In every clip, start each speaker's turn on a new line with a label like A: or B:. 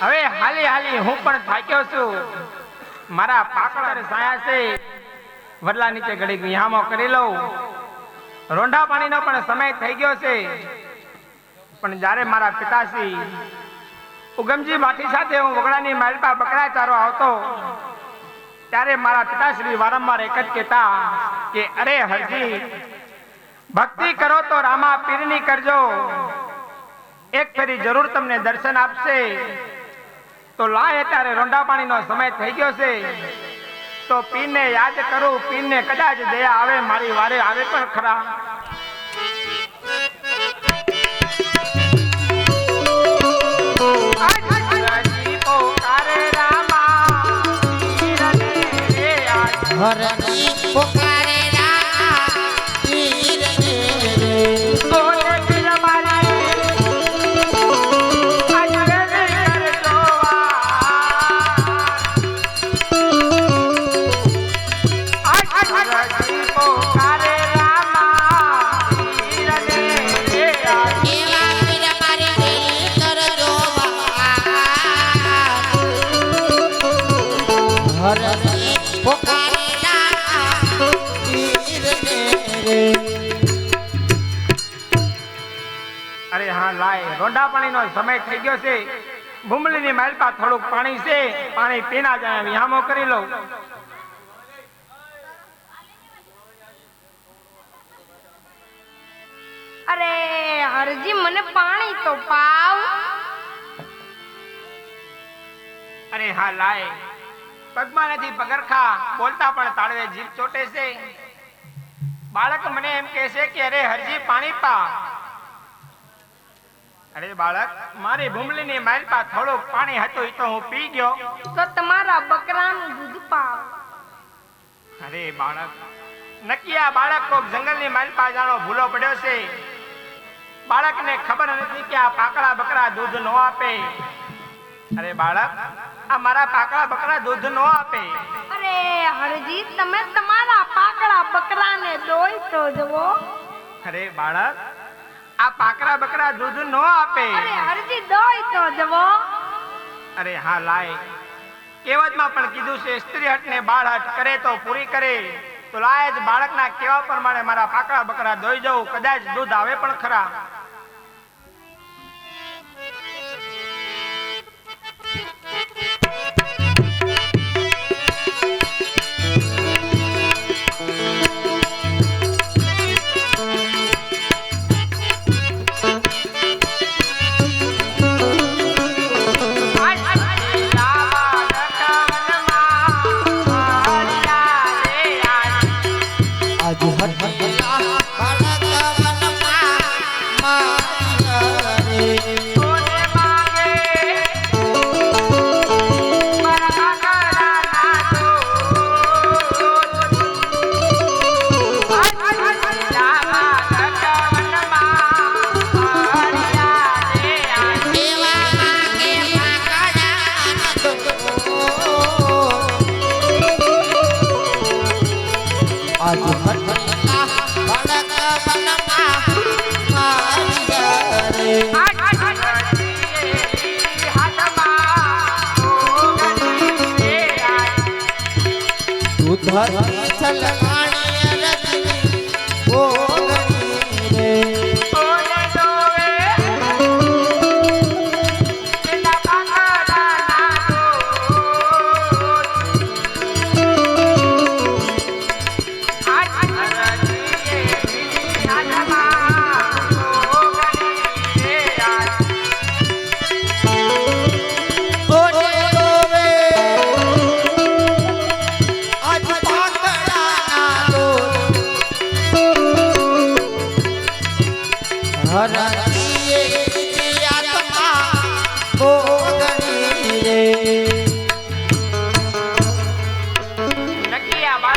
A: હવે હાલી હાલી હું પણ થાક્યો છું. મારા પાકડા સાયા છે. વડલા નીચે ઘડી વિહામો કરી લઉં. રોંઢા પાણીનો પણ સમય થઈ ગયો છે. પણ જ્યારે મારા પિતાશ્રી ઉગમજી માઠી સાથે હું વગડાની માલપા બકરા ચારો આવતો, ત્યારે મારા પિતાશ્રી વારંવાર એક જ કહેતા કે, અરે હરજી, ભક્તિ કરો તો રામા પીરની કરજો. એક ફેરી જરૂર તમને દર્શન આપશે. તો લાય અત્યારે રોંડા પાણીનો સમય થઈ ગયો છે. તો પીને યાદ કરું પીને કદાચ દયા આવે મારી વારે આવે પણ ખરા. હરણી પોકારે અરે હા લાય. રોંડા પાણીનો સમય થઈ ગયો છે. ભૂમલીની માલપા થોડુંક પાણી છે. પાણી પીના જાય વિહામો કરી લઉં.
B: અરે હરજી મને પાણી તો પાવ.
A: અરે હા લાય. પગમાં નથી પગરખા બોલતા પણ તાળવે જીભ ચોટે છે. બાળક મને એમ કહે છે કે અરે હરજી પાણી પા. અરે બાળક મારી ભૂમલીની માલપા થોડું પાણી હતું એ તો હું પી ગયો.
B: તો તમારા બકરાનું દૂધ પાવ.
A: અરે બાળક નકિયા બાળક કોક જંગલની માલપા જાણો ભૂલો પડ્યો છે. બાળકને ખબર નથી કે આ પાકડા બકરા દૂધ નો આપે. અરે બાળક આ મારા પાકડા બકરા દૂધ નો આપે.
B: અરે હરજી તમે તમારા પાકડા બકરાને દોઈ તો જવો
A: અરે બાળક આ પાકડા બકરા દૂધ નો આપે.
B: અરે હરજી દોઈ તો જવો
A: અરે હા લાય. કહેવતમાં પણ કીધું છે સ્ત્રી હટ ને બાળ હટ કરે તો પૂરી કરે. તો લાય જ બાળકના કેવા પ્રમાણે મારા પાકડા બકરા દોઈ જવું કદાચ દૂધ આવે પણ ખરા.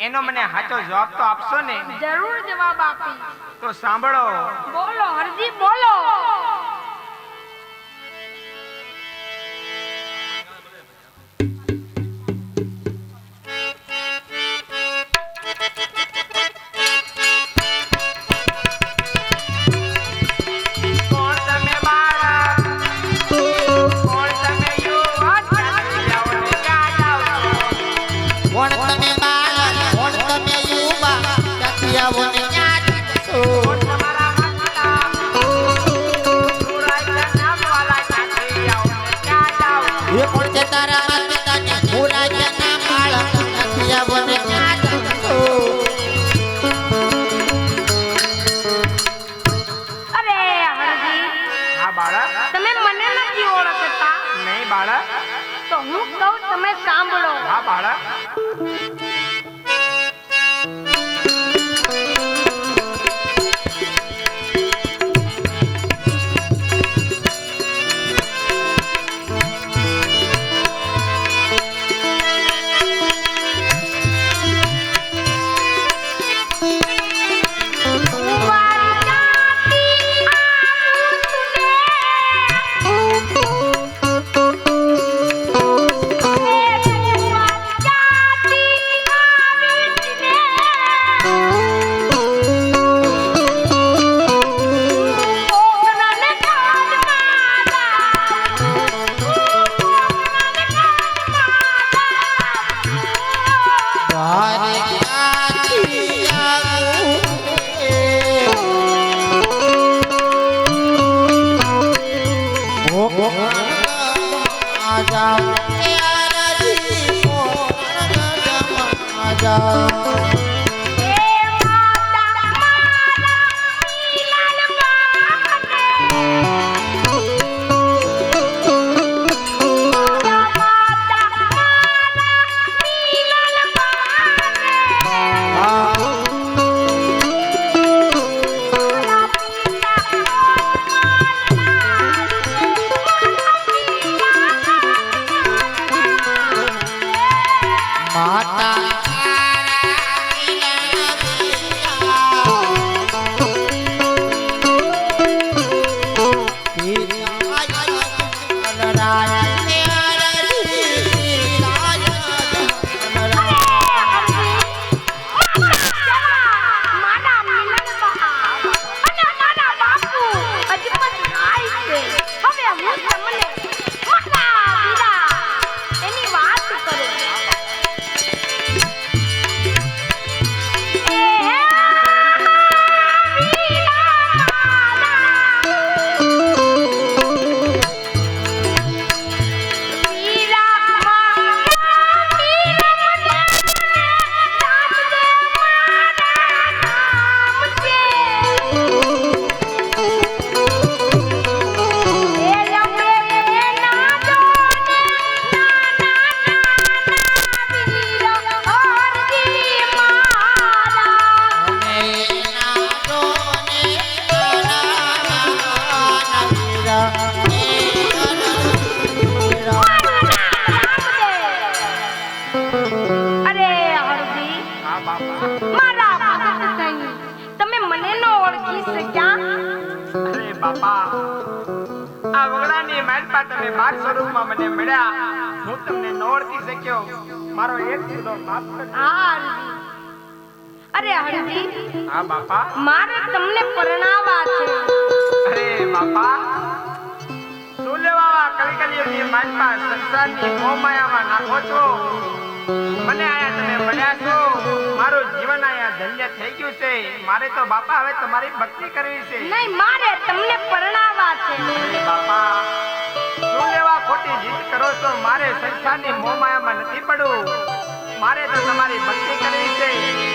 B: એનો મને સાચો જવાબ તો આપશો ને?
A: જરૂર જવાબ આપી.
B: તો સાંભળો.
A: બોલો હરજી બોલો.
B: બાળક તમે
A: મને નથી ઓળખતા.
B: નહીં બાળક
A: તો હું કહું તમે સાંભળો.
B: હા બાળક
A: તમે
B: બાર સ્વરૂપમાં મને મળ્યા. હું તમને ન ઓળખી શક્યો મારો એક જુદો માફ
A: અરે હરજી.
B: હા બાપા.
A: મારે તમને પરણાવા છે.
B: અરે બાપા. શું લેવા કલી કલી ની માલપા સંસારની મોહમાયામાં નાખો છો? મને આયા તમે મળ્યા છો. મારું જીવન આયા ધન્ય થઈ ગયું છે. મારે તો બાપા હવે તમારી ભક્તિ કરવી છે.
A: નહીં મારે તમને પરણાવા છે.
B: બાપા શું લેવા ખોટી જીત કરો છો, મારે સંસારની મોમાયામાં નથી પડવું. મારે તો તમારી ભક્તિ કરવી છે.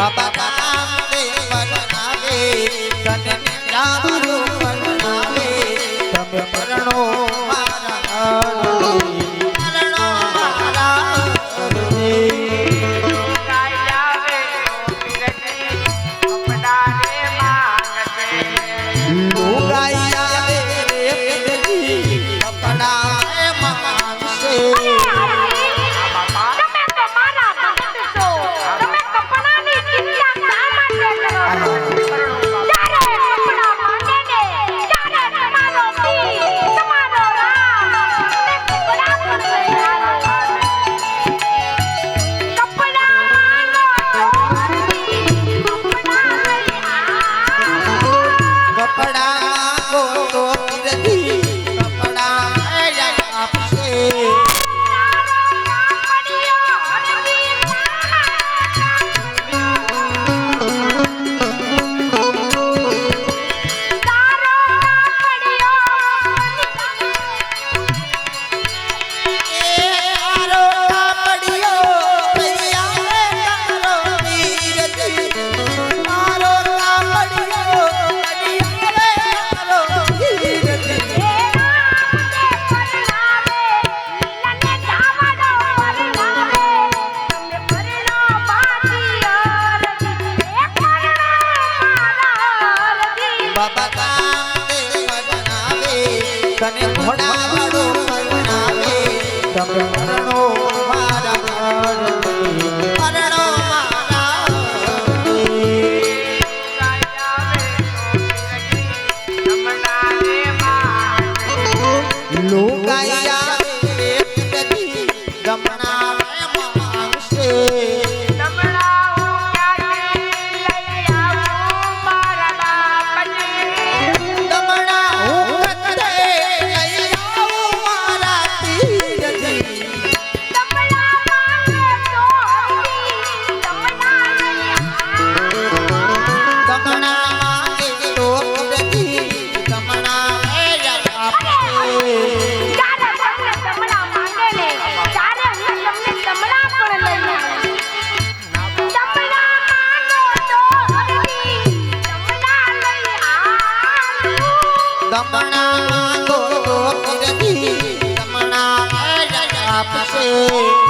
C: બાબા નામે વરનાવે તને
B: રામ
C: રૂપ વરનાવે તમે પરણો મારા રમણા ગોપ રજી રમણા આપશે.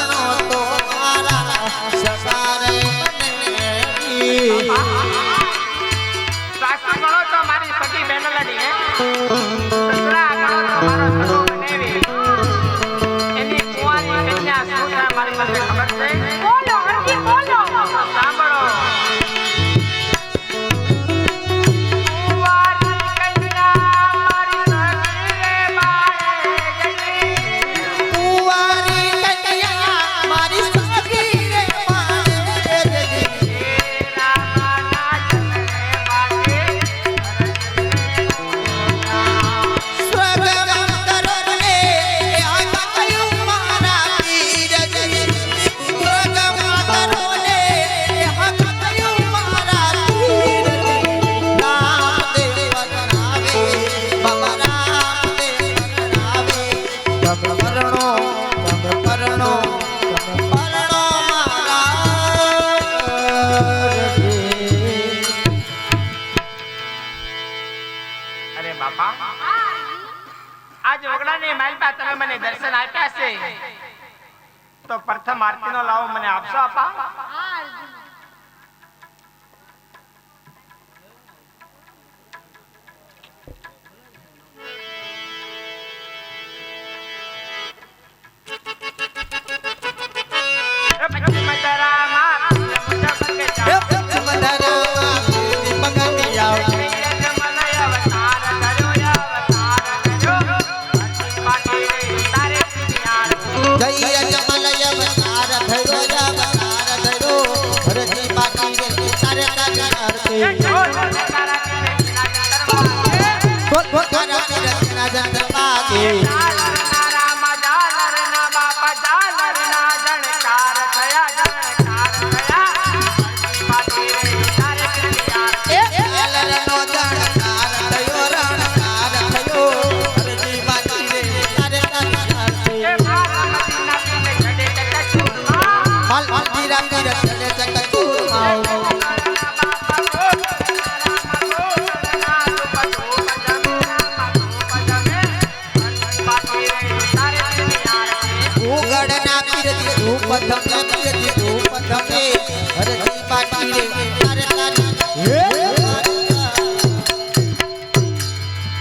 C: પથમે કીધું પથમે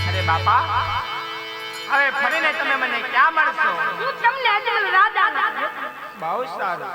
A: અરે બાપા હવે ફરીને તમે મને ક્યાં મળશો?
B: તમને
A: બહુ સારું.